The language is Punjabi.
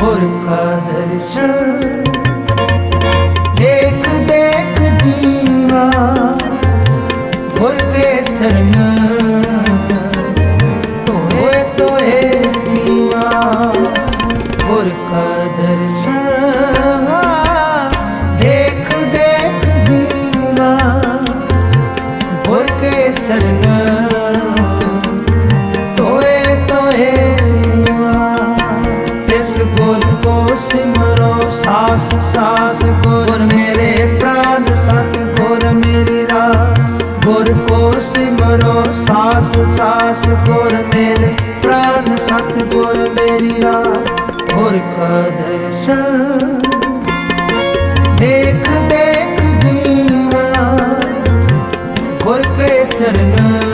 ਗੁਰ ਕਾ ਦਰਸ਼ਨ। ਦੇਖ ਦੇਖ ਜੀਵਾ, ਗੁਰ ਕੇ ਚਰਨ। ਤੋਏ ਤੋਏ ਮੀਵਾ ਗੁਰ ਕਾ ਦਰਸ਼ਨ। ਦੇਖ ਦੇਖ ਜੀਵਾ, ਗੁਰ ਕੇ ਚਰਨ। ਆਸ ਸਾਸ ਗੁਰ ਮੇਰੇ ਪ੍ਰਾਨ, ਸਤ ਗੁਰ ਮੇਰੀ ਰਾਹ। ਗੁਰ ਕੋ ਸਿਮਰੋ, ਸਾਸ ਸਾਸ ਗੁਰ ਮੇਰੇ ਪ੍ਰਾਨ, ਸਤ ਗੁਰ ਮੇਰੀ ਰਾਹ। ਗੁਰ ਕਾ ਦਰਸ਼ਨ, ਦੇਖ ਦੇਖ ਜੀਵਾ। ਗੁਰ ਕੇ ਚਰਨਾਂ